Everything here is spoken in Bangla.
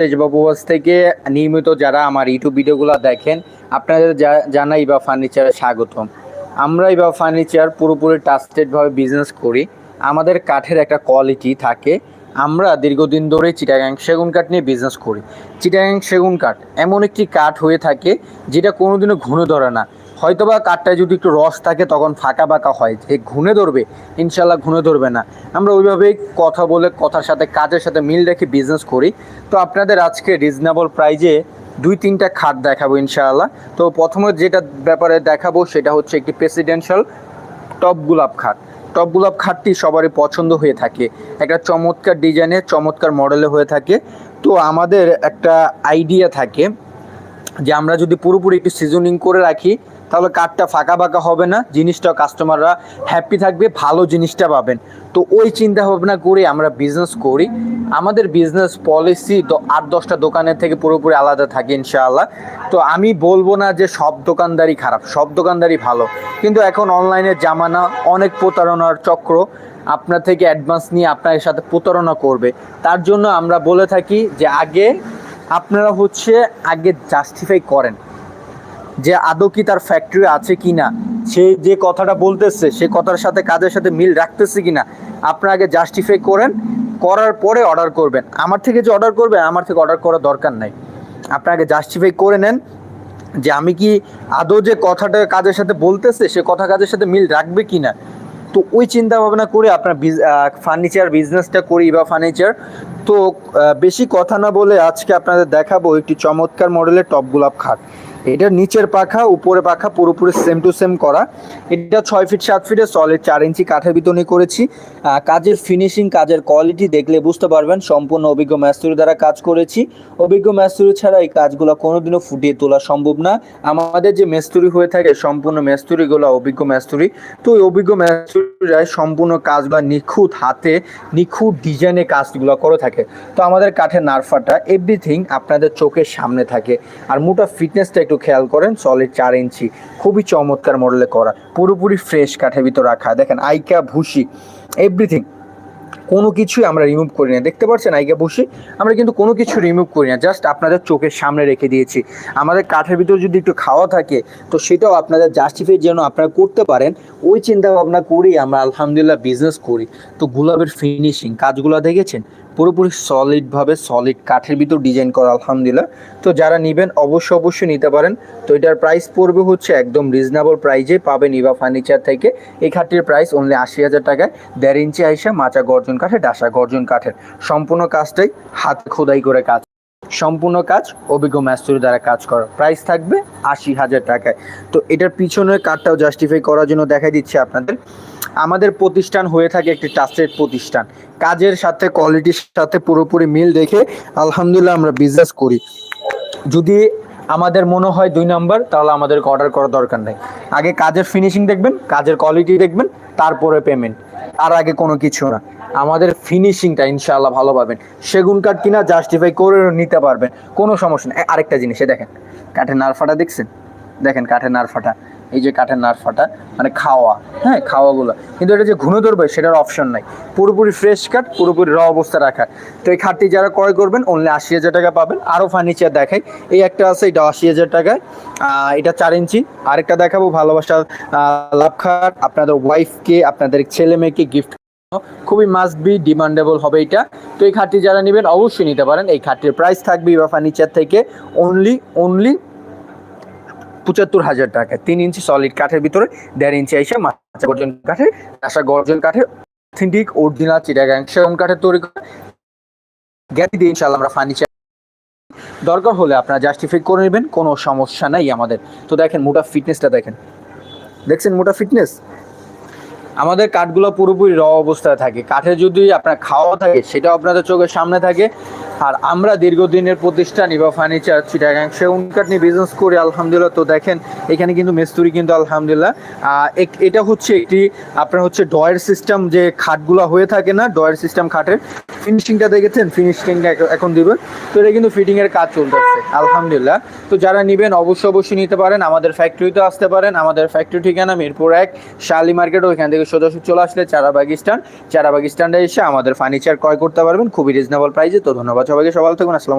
দেশ বা প্রবাস থেকে নিয়মিত যারা আমার ইউটিউব ভিডিওগুলো দেখেন, আপনাদের জানাই বা ফার্নিচারে স্বাগতম। আমরাই বা ফার্নিচার পুরোপুরি ট্রাস্টেডভাবে বিজনেস করি। আমাদের কাঠের একটা কোয়ালিটি থাকে। আমরা দীর্ঘদিন ধরে চিটাগাং সেগুন কাঠ নিয়ে বিজনেস করি। চিটাগাং সেগুন কাঠ এমন একটি কাঠ হয়ে থাকে, যেটা কোনোদিনও ঘুণে ধরে না। হয়তোবা কাঠটায় যদি একটু রস থাকে, তখন ফাঁকা বাঁকা হয়। যে ঘুণে ধরবে? ইনশাল্লাহ ঘুণে ধরবে না। আমরা ওইভাবেই কথা বলে, কথার সাথে, কাজের সাথে মিল রেখে বিজনেস করি। তো আপনাদের আজকে রিজনেবল প্রাইজে দুই, তিনটা খাট দেখাবো ইনশাআল্লাহ। তো প্রথমে যেটা ব্যাপারে দেখাবো, সেটা হচ্ছে একটি প্রেসিডেন্সিয়াল টপ গোলাপ খাট। টপ গোলাপ খাটটি সবারই পছন্দ হয়ে থাকে। একটা চমৎকার ডিজাইনের চমৎকার মডেলে হয়ে থাকে। তো আমাদের একটা আইডিয়া থাকে যে আমরা যদি পুরোপুরি একটু সিজনিং করে রাখি তাহলে কাঠটা ফাঁকা ফাঁকা হবে না, জিনিসটা কাস্টমাররা হ্যাপি থাকবে, ভালো জিনিসটা পাবেন। তো ওই চিন্তা ভাবনা করে আমরা বিজনেস করি। আমাদের বিজনেস পলিসি আট দশটা দোকানের থেকে পুরোপুরি আলাদা থাকে ইনশাআল্লাহ। তো আমি বলব না যে সব দোকানদারই খারাপ, সব দোকানদারই ভালো। কিন্তু এখন অনলাইনের জামানা অনেক প্রতারণার চক্র। আপনার থেকে অ্যাডভান্স নিয়ে আপনার সাথে প্রতারণা করবে। তার জন্য আমরা বলে থাকি যে আগে আপনারা হচ্ছে আগে জাস্টিফাই করেন। যে আদৌ কি তার ফ্যাক্টরি আছে কি না সে যে কথাটা বলতেছে, সে কথার সাথে কাজের সাথে মিল রাখতেছে কি না আপনারা আগে জাস্টিফাই করেন, করার পরে অর্ডার করবেন। আমার থেকে যে অর্ডার করবেন আমার থেকে অর্ডার করার দরকার নাই। আপনারা আগে জাস্টিফাই করে নেন যে আমি কি আদৌ যে কথাটা কাজের সাথে বলতেছে, সে কথা কাজের সাথে মিল রাখবে কি না তো ওই চিন্তা ভাবনা করে আপনার ফার্নিচার বিজনেসটা করি বা ফার্নিচার তো বেশি কথা না বলে আজকে আপনাদের দেখাবো একটি চমৎকার মডেলের টপ গোলাপ খাট। এটা নিচের পাখা উপরে পাখা পুরোপুরি সেম টু সেম করা। এটা ছয় ফিট সাত ফিটের সলিড চার ইঞ্চি কাঠের বিতরণী করেছি। কাজের ফিনিশিং কাজের কোয়ালিটি দেখলে বুঝতে পারবেন, সম্পূর্ণ অভিজ্ঞ ম্যাস্তুরি দ্বারা কাজ করেছি। অভিজ্ঞ ম্যাস্তুরি ছাড়া এই কাজগুলো কোনোদিনও ফুটিয়ে তোলা সম্ভব না। আমাদের যে মেস্তুরি হয়ে থাকে, সম্পূর্ণ মেস্তুরিগুলো অভিজ্ঞ মেস্তুরি তো ওই অভিজ্ঞ মেস্তুরিরাই সম্পূর্ণ কাজগুলো নিখুঁত হাতে নিখুঁত ডিজাইনে কাজগুলো করে থাকে। তো আমাদের কাঠের নারফাটা এভরিথিং আপনাদের চোখের সামনে থাকে। আর মোটা ফিটনেসটা একটু খেয়াল করেন সলিড চার ইঞ্চি। খুবই চমৎকার মডেলে করা। পুরোপুরি ফ্রেশ কাঠের ভিতর রাখা। দেখেন, আইকা ভুসি এভরিথিং কোনো কিছুই আমরা রিমুভ করি না। দেখতে পাচ্ছেন, আইগা বসে, আমরা কিন্তু কোনো কিছু রিমুভ করি না। জাস্ট আপনাদের চোখের সামনে রেখে দিয়েছি। আমাদের কাঠের ভিতরে যদি একটু খাওয়া থাকে, তো সেটাও আপনাদের জাস্টিফাই যেন আপনারা করতে পারেন। ওই চিন্তা ভাবনা করেই আমরা আলহামদুলিল্লাহ বিজনেস করি। তো গুলাবের ফিনিশিং কাজগুলো দেখেছেন? পুরোপুরি সলিডভাবে সলিড কাঠের ভিতর ডিজাইন করা, আলহামদুলিল্লাহ। তো যারা নেবেন, অবশ্যই অবশ্যই নিতে পারেন। তো এটার প্রাইস পড়বে হচ্ছে একদম রিজনেবল প্রাইজে পাবেন ইভা ফার্নিচার থেকে। এই খাটটির প্রাইস অনলি আশি হাজার টাকায়। দেড় ইঞ্চি আইসা মাচা গর্জন কাঠের, ডাসা গর্জন কাঠের। সম্পূর্ণ কাজটাই হাত খোদাই করে কাজ। সম্পূর্ণ কাজ অভিজ্ঞ ম্যাস্তুরি দ্বারা কাজ করা। প্রাইস থাকবে আশি হাজার টাকায়। তো এটার পিছনের কাঠটাও জাস্টিফাই করার জন্য দেখাই দিচ্ছে আপনাদের। আমাদের প্রতিষ্ঠান হয়ে থাকে একটি ট্রাস্টেড প্রতিষ্ঠান। কাজের সাথে কোয়ালিটির সাথে পুরোপুরি মিল রেখে আলহামদুলিল্লাহ আমরা বিজনেস করি। যদি আমাদের মনে হয় দুই নাম্বার তাহলে আমাদেরকে অর্ডার করার দরকার নেই। আগে কাজের ফিনিশিং দেখবেন, কাজের কোয়ালিটি দেখবেন, তারপরে পেমেন্ট তার আগে কোনো কিছু না। আমাদের ফিনিশিংটা ইনশাআল্লাহ ভালো পাবেন। সেগুন কাঠ কিনা জাস্টিফাই করে নিতে পারবেন। কোনো সমস্যা নেই। আরেকটা জিনিসে দেখেন, কাঠের নারফাটা দেখছেন? দেখেন কাঠের নারফাটা। এই যে কাঠের নারফাটা মানে খাওয়া হ্যাঁ খাওয়াগুলো। কিন্তু এটা যে ঘুনে ধরবে সেটার অপশন নাই। পুরোপুরি ফ্রেশ কাঠ পুরোপুরি র অবস্থা রাখা। তো এই খাটটি যারা ক্রয় করবেন অনলি আশি হাজার টাকা পাবেন। আরও ফার্নিচার দেখাই। এই একটা আছে, এটা আশি হাজার টাকায়। এটা চার ইঞ্চি। আরেকটা দেখাবো ভালোবাসা লাভ খাট। আপনাদের ওয়াইফকে আপনাদের ছেলে মেয়েকে গিফট খুবই মাস্ট বি ডিমান্ডেবল হবে এটা। তো এই খাটটি যারা নেবেন, অবশ্যই নিতে পারেন। এই খাটটির প্রাইস থাকবে বা ফার্নিচার থেকে। অনলি অনলি পঁচাত্তর হাজার টাকা। তিন ইঞ্চি সলিড কাঠের ভিতরে, দেড় ইঞ্চি আইসা মাচা গর্জন কাঠের আশা গর্জন কাঠের অথেন্টিক অরিজিনাল চিটাগাং সেরকম কাঠের তৈরি করা। গ্যারি দিয়ে ইনশাল্লাহ আমরা ফার্নিচার দরকার হলে আপনারা জাস্টিফাই করে নেবেন, কোনো সমস্যা নাই আমাদের। তো দেখেন মোটা ফিটনেসটা দেখেন। দেখছেন মোটা ফিটনেস আমাদের কাঠগুলো পুরোপুরি র অবস্থায় থাকে। কাঠের যদি আপনার খাওয়া থাকে, সেটাও আপনাদের চোখের সামনে থাকে। আর আমরা দীর্ঘদিনের প্রতিষ্ঠান ইবা ফার্নিচার চিটাগাং সেগুন নিয়ে বিজনেস করি, আলহামদুলিল্লাহ। তো দেখেন, এখানে কিন্তু মিস্ত্রি কিন্তু আলহামদুলিল্লাহ। এটা হচ্ছে একটি, আপনার হচ্ছে ডয়ের সিস্টেম যে খাটগুলো হয়ে থাকে না ডয়ের সিস্টেম খাটের। ফিনিশিংটা দেখেছেন? ফিনিশিংটা এখন দিবেন তো এটা কিন্তু ফিটিং এর কাজ চলতেছে, আলহামদুলিল্লাহ। তো যারা নেবেন, অবশ্যই অবশ্যই নিতে পারেন। আমাদের ফ্যাক্টরিতে আসতে পারেন। আমাদের ফ্যাক্টরি ঠিকানা মিরপুর এক, শালি মার্কেট, ওইখান থেকে সোজাসুজি চলে আসলে চারাবাগ স্ট্যান্ড চারাবাগ স্ট্যান্ডে এসে আমাদের ফার্নিচার ক্রয় করতে পারবেন। খুবই রিজনেবল প্রাইসে তো ধন্যবাদ সবাইকে সবাই থাকুন আসসালাম